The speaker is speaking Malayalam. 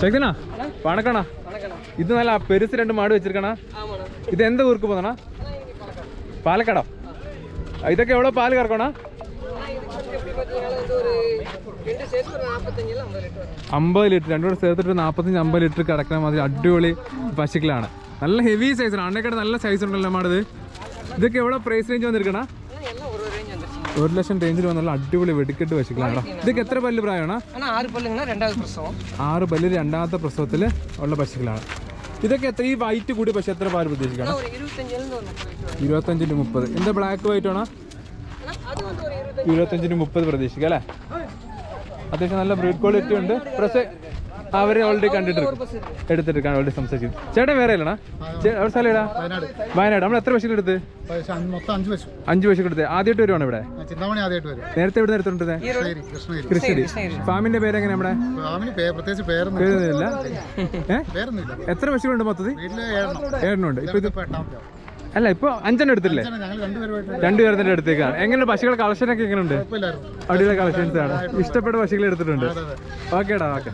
ചെക്കനാ വണക്കണ ഇത് നല്ല പെരുസ് രണ്ട് മാട് വെച്ചിരിക്കണ. ഇത് എന്താ ഊർക്ക് പോകുന്ന പാലക്കാടോ? ഇതൊക്കെ എവിടെ പാൽ കറക്കണ? അമ്പത് ലിറ്റർ രണ്ടു കൂടെ ചേർത്തിട്ട് നാൽപ്പത്തഞ്ച് അമ്പത് ലിറ്റർ കിടക്കുന്ന മാതിരി അടിപൊളി പശുക്കളാണ്. നല്ല ഹെവി സൈസാണ് അണ്ണേക്കാട് നല്ല സൈസ് ഉണ്ടല്ലോ മാടത് ഇതൊക്കെ എവിടെ പ്രൈസ് റേഞ്ച് വന്നിരിക്കണ? ഒരു ലക്ഷം റേഞ്ചിൽ വന്നുള്ള അടിപൊളി വെടിക്കെട്ട് പശുക്കളാണ് ഇതൊക്കെ എത്ര പല്ല് പ്രായമാണ് ஆனால் ஆறு பல்லுங்கன்னா ரெண்டாவது பிரசவம் ആറ് പല്ല് രണ്ടാമത്തെ പ്രസവത്തിൽ ഉള്ള പശുക്കളാണ് ഇതൊക്കെ എത്ര ഈ വൈറ്റ് കൂടി പശു എത്ര പാല് പ്രതീക്ഷിക്കണം ஒரு இருபத்தஞ்சிலேருந்து ஒரு முப்பது லிட்டர் ഇരുപത്തഞ്ചിന് മുപ്പത് എന്താ ബ്ലാക്ക് വൈറ്റ് ആണോ ஆனால் அது வந்து ஒரு இருபது ഇരുപത്തഞ്ചിന് മുപ്പത് പ്രതീക്ഷിക്കാം അല്ലേ അത്യാവശ്യം നല്ല ബ്രീഡ് ക്വാളിറ്റി ഉണ്ട് പ്രസ് അവർ ഓൾറെഡി കണ്ടിട്ട് എടുത്തിട്ട് ഓൾറെഡി സംസാരിച്ചു ചേട്ടൻ വേറെ അല്ലണാ അവിടെ സ്ഥലം ഇടാ വയനാട് നമ്മൾ എത്ര പശുക്കൾ എടുത്ത് അഞ്ച് പശു എടുത്ത് ആദ്യമായിട്ട് വരുവാണ് ഇവിടെ നേരത്തെ ഇവിടെ എടുത്തോണ്ടിരുന്നത് കൃഷ്ണഗിരി ഫാമിന്റെ പേര് എങ്ങനെ നമ്മുടെ പേരൊന്നുമില്ല എത്ര പശുക്കളുണ്ട് മൊത്തത്തിൽ ഏഴെണ്ണുണ്ട് ഇപ്പൊ അല്ല ഇപ്പൊ അഞ്ചെണ്ണം എടുത്തില്ലേ രണ്ടുപേരുടെ അടുത്തേക്കാണ് എങ്ങനെ പശുക്കൾ കളക്ഷനൊക്കെ എങ്ങനെയുണ്ട് അടിയിലെ കളക്ഷൻസ് ആണ് ഇഷ്ടപ്പെട്ട പശുക്കൾ എടുത്തിട്ടുണ്ട് ഓക്കേടാ ഓക്കെ